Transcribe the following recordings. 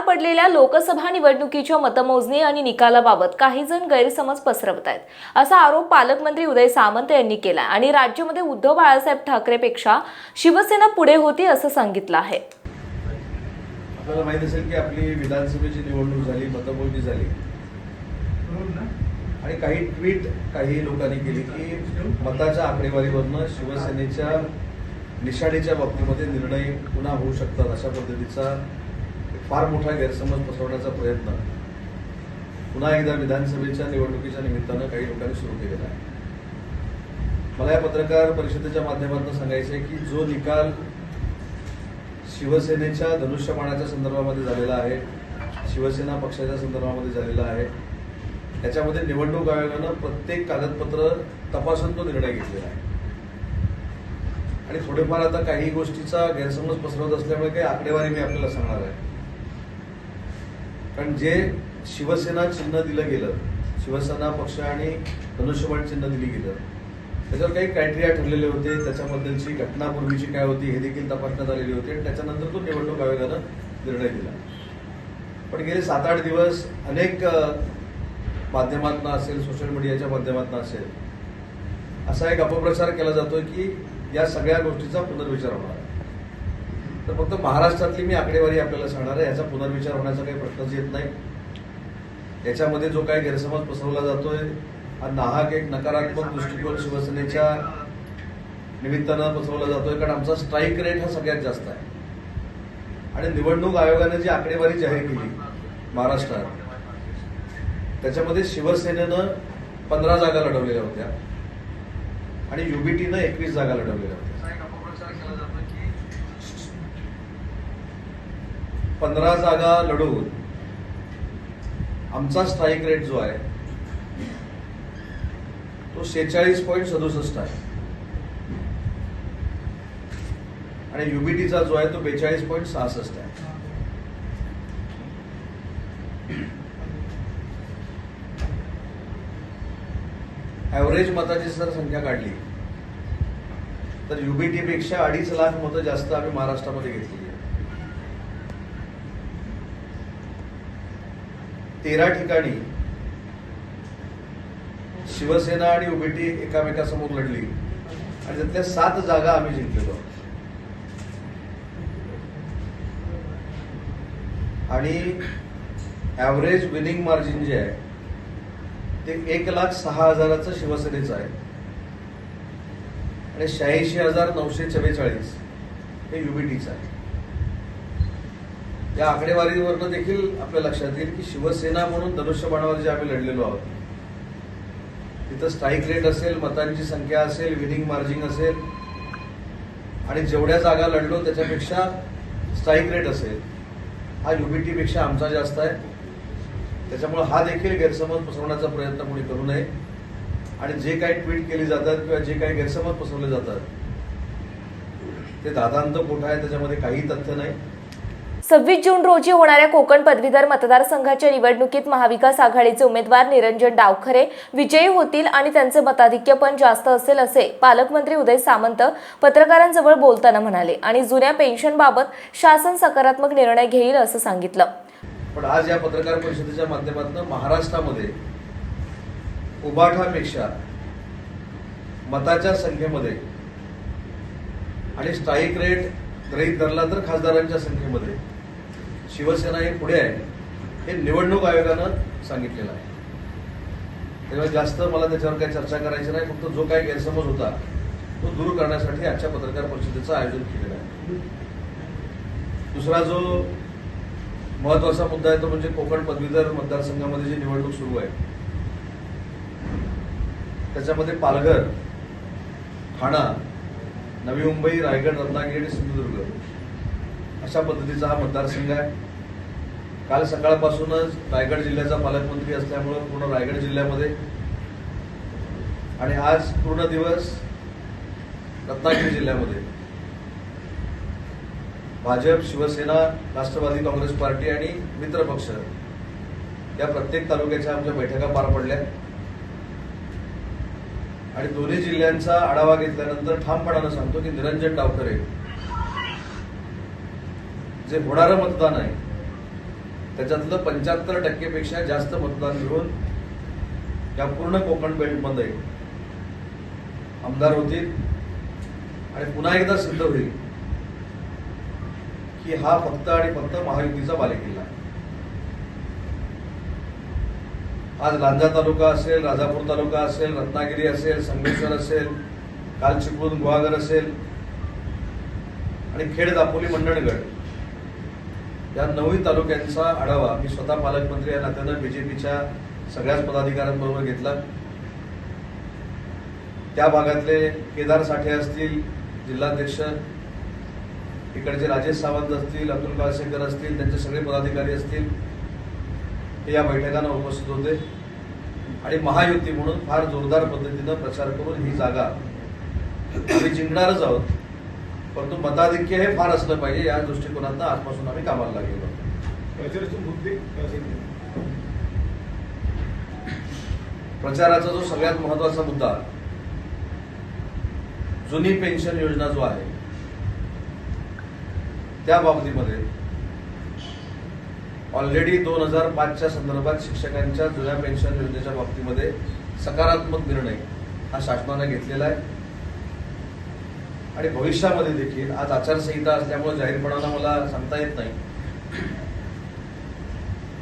पार पडलेल्या लोकसभा निवडणुकीच्या मतमोजणी आणि निकालाबाबत काही जण गैरसमज पसरवत आहेत असा आरोप पालकमंत्री उदय सामंत यांनी केला आणि राज्यामध्ये उद्धव बाळासाहेब ठाकरेपेक्षा शिवसेना पुढे होती असं सांगितलं आहे. आपल्याला माहीत असेल की आपली विधानसभेची निवडणूक झाली मतमोजणी झाली. आणि काही ट्विट काही लोकांनी केली की मताच्या आकडेवारीवरनं शिवसेनेच्या निशाणीच्या बाबतीमध्ये निर्णय पुन्हा होऊ शकतात अशा पद्धतीचा फार मोठा गैरसमज पसरवण्याचा प्रयत्न. पुन्हा एकदा विधानसभेच्या निवडणुकीच्या निमित्तानं काही लोकांनी सुरू केलेला आहे. मला या पत्रकार परिषदेच्या माध्यमातून सांगायचं आहे की जो निकाल शिवसेनेच्या धनुष्यबाणाच्या संदर्भामध्ये झालेला आहे शिवसेना पक्षाच्या संदर्भामध्ये झालेला आहे त्याच्यामध्ये निवडणूक आयोगानं प्रत्येक कागदपत्र तपासून तो निर्णय घेतलेला आहे. आणि थोडेफार आता काही गोष्टीचा गैरसमज पसरवत असल्यामुळे काही आकडेवारी मी आपल्याला सांगणार आहे. कारण जे शिवसेना चिन्ह दिलं गेलं शिवसेना पक्ष आणि धनुष्यबाण चिन्ह दिली गेलं त्याच्यावर काही क्रायटेरिया ठरलेले होते. त्याच्याबद्दलची घटनापूर्वीची काय होती हे देखील तपासण्यात आलेली होती आणि त्याच्यानंतर तो निवडणूक आयोगानं निर्णय दिला. पण गेले सात आठ दिवस अनेक माध्यमातून असेल सोशल मीडियाच्या माध्यमातून असेल असा एक अपप्रचार केला जातोय की या सगळ्या गोष्टीचा पुनर्विचार होणार. तर फक्त महाराष्ट्रातली मी आकडेवारी आपल्याला सांगणार आहे याचा पुनर्विचार होण्याचा काही प्रश्नच येत नाही. याच्यामध्ये जो काही गैरसमज पसरवला जातोय हा नाहक एक नकारात्मक दृष्टिकोन शिवसेनेच्या निमित्तानं पसरवला जातोय कारण आमचा स्ट्राईक रेट हा सगळ्यात जास्त आहे. आणि निवडणूक आयोगाने जी आकडेवारी जाहीर केली महाराष्ट्रात त्याच्यामध्ये शिवसेनेनं पंधरा जागा लढवलेल्या होत्या आणि युबीटीनं एकवीस जागा लढवलेल्या होत्या. पंधरा जागा लढवून आमचा स्ट्राईक रेट जो आहे तो सेहेचाळीस पॉईंट सदुसष्ट आहे. आणि युबीटीचा जो आहे तो बेचाळीस पॉईंट सहासष्ट आहे. ॲव्हरेज मताची जर संख्या काढली तर युबीटीपेक्षा अडीच लाख मतं जास्त आम्ही महाराष्ट्रामध्ये घेतली आहे तेरा ठिकाणी शिवसेना आणि युबीटी एकामेकासमोर लढली. आणि त्यातल्या सात जागा आम्ही जिंकलेलो. आणि ॲव्हरेज विनिंग मार्जिन जे आहे ते एक लाख सहा हजाराचं शिवसेनेचं आहे. आणि शहाऐंशी हजार नऊशे चव्वेचाळीस हे युबीटीचं आहे. या आकडेवारीवरनं देखील आपल्या लक्षात येईल की शिवसेना म्हणून धनुष्यबाणावर जे आम्ही लढलेलो आहोत तिथं स्ट्राईक रेट असेल मतांची संख्या असेल विनिंग मार्जिन असेल आणि जेवढ्या जागा लढलो त्याच्यापेक्षा स्ट्राईक रेट असेल हा युबीटीपेक्षा आमचा जास्त आहे. त्याच्यामुळे हा देखील गैरसमज पसरवण्याचा प्रयत्न कोणी करू नये. आणि जे काही ट्विट केली जातात किंवा जे काही गैरसमज पसरवले जातात ते दादांत पोट आहे त्याच्यामध्ये काही तथ्य नाही. सव्वीस जून रोजी होणाऱ्या कोकण पदवीधर मतदारसंघाच्या निवडणुकीत महाविकास आघाडीचे उमेदवार निरंजन डावखरे विजयी होतील आणि त्यांचे मताधिक्य पण जास्त असेल असे पालकमंत्री उदय सामंत पत्रकारांजवळ बोलताना म्हणाले आणि जुन्या पेन्शनबाबत शासन सकारात्मक निर्णय घेईल असं सांगितलं. पण आज या पत्रकार परिषदेच्या माध्यमातून महाराष्ट्रामध्ये उभाठापेक्षा मताच्या संख्येमध्ये आणि स्ट्राईक रेट गृहीत धरला तर खासदारांच्या संख्येमध्ये शिवसेना हे पुढे आहे. हे निवडणूक आयोगानं सांगितलेलं आहे. त्यामुळे जास्त मला त्याच्यावर काही चर्चा करायची नाही. फक्त जो काही गैरसमज होता तो दूर करण्यासाठी आजच्या पत्रकार परिषदेचं आयोजन केलेलं आहे. दुसरा जो महत्त्वाचा मुद्दा आहे तो म्हणजे कोकण पदवीधर मतदारसंघामध्ये जी निवडणूक सुरू आहे त्याच्यामध्ये पालघर ठाणा नवी मुंबई रायगड रत्नागिरी आणि सिंधुदुर्ग अशा पद्धतीचा हा मतदारसंघ आहे. काल सकाळपासूनच रायगड जिल्ह्याचा पालकमंत्री असल्यामुळं पूर्ण रायगड जिल्ह्यामध्ये. आणि आज पूर्ण दिवस रत्नागिरी जिल्ह्यामध्ये. भाजप शिवसेना राष्ट्रवादी काँग्रेस पार्टी आणि मित्र पक्ष या प्रत्येक तालुक्याच्या आमच्या बैठका पार पडल्या. आणि दोन्ही जिल्ह्यांचा आढावा घेतल्यानंतर ठामपणानं सांगतो की निरंजन डावकरे जे होणारं मतदान आहे त्याच्यातलं पंच्याहत्तर टक्केपेक्षा जास्त मतदान मिळून या पूर्ण कोकण बेल्टमध्ये आमदार होतील आणि पुन्हा एकदा सिद्ध होईल की हा फक्त आणि फक्त महायुतीचा बालेकिल्ला. आज लांजा तालुका असेल राजापूर तालुका असेल रत्नागिरी असेल संगमेश्वर असेल काल चिपळूण गुहागर असेल आणि खेड दापोली मंडणगड या नवी तालुक्यांचा आढावा मी स्वतः पालकमंत्री या नात्यानं बीजेपीच्या सगळ्याच पदाधिकाऱ्यांबरोबर घेतला. त्या भागातले केदार साठे असतील जिल्हाध्यक्ष इकडचे राजेश सावंत असतील अतुल काळसेकर असतील त्यांचे सगळे पदाधिकारी असतील हे या बैठकांना उपस्थित होते. आणि महायुती म्हणून फार जोरदार पद्धतीनं प्रचार करून ही जागा आम्ही जिंकणारच आहोत. परंतु मताधिक्य हे फार असलं पाहिजे या दृष्टिकोनातनं आजपासून आम्ही कामाला सांगितले? प्रचाराचा जो सगळ्यात महत्त्वाचा मुद्दा जुनी पेन्शन योजना जो आहे त्या बाबतीमध्ये ऑलरेडी दोन हजार पाचच्या संदर्भात शिक्षकांच्या जुन्या पेन्शन योजनेच्या बाबतीमध्ये सकारात्मक निर्णय हा शासनाने घेतलेला आहे आणि भविष्यामध्ये देखील आज आचारसंहिता असल्यामुळे जाहीरपणानं मला सांगता येत नाही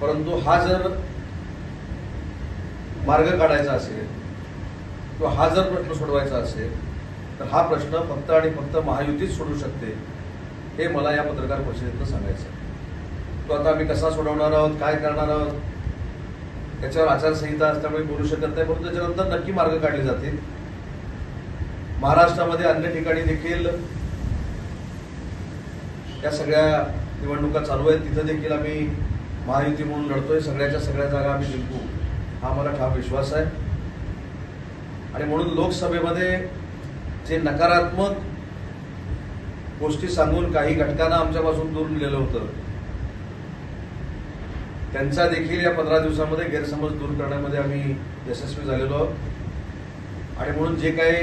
परंतु हा जर मार्ग काढायचा असेल किंवा हा जर प्रश्न सोडवायचा असेल तर हा प्रश्न फक्त आणि फक्त महायुतीच सोडू शकते हे मला या पत्रकार परिषदेतनं सांगायचं आहे. तो आता आम्ही कसा सोडवणार आहोत काय करणार आहोत त्याच्यावर आचारसंहिता असल्यामुळे बोलू शकत नाही परंतु त्याच्यानंतर नक्की मार्ग काढले जातील महाराष्ट्रामध्ये अन्य ठिकाणी देखील या सगळ्या निवडणुका चालू आहेत. तिथं देखील आम्ही महायुती म्हणून लढतोय. सगळ्याच्या सगळ्या जागा आम्ही जिंकू. हा मला ठाम विश्वास आहे. आणि म्हणून लोकसभेमध्ये जे नकारात्मक गोष्टी सांगून काही घटकांना आमच्यापासून दूर नेलं होतं त्यांचा देखील या पंधरा दिवसामध्ये गैरसमज दूर करण्यामध्ये आम्ही यशस्वी झालेलो आहोत. आणि म्हणून जे काही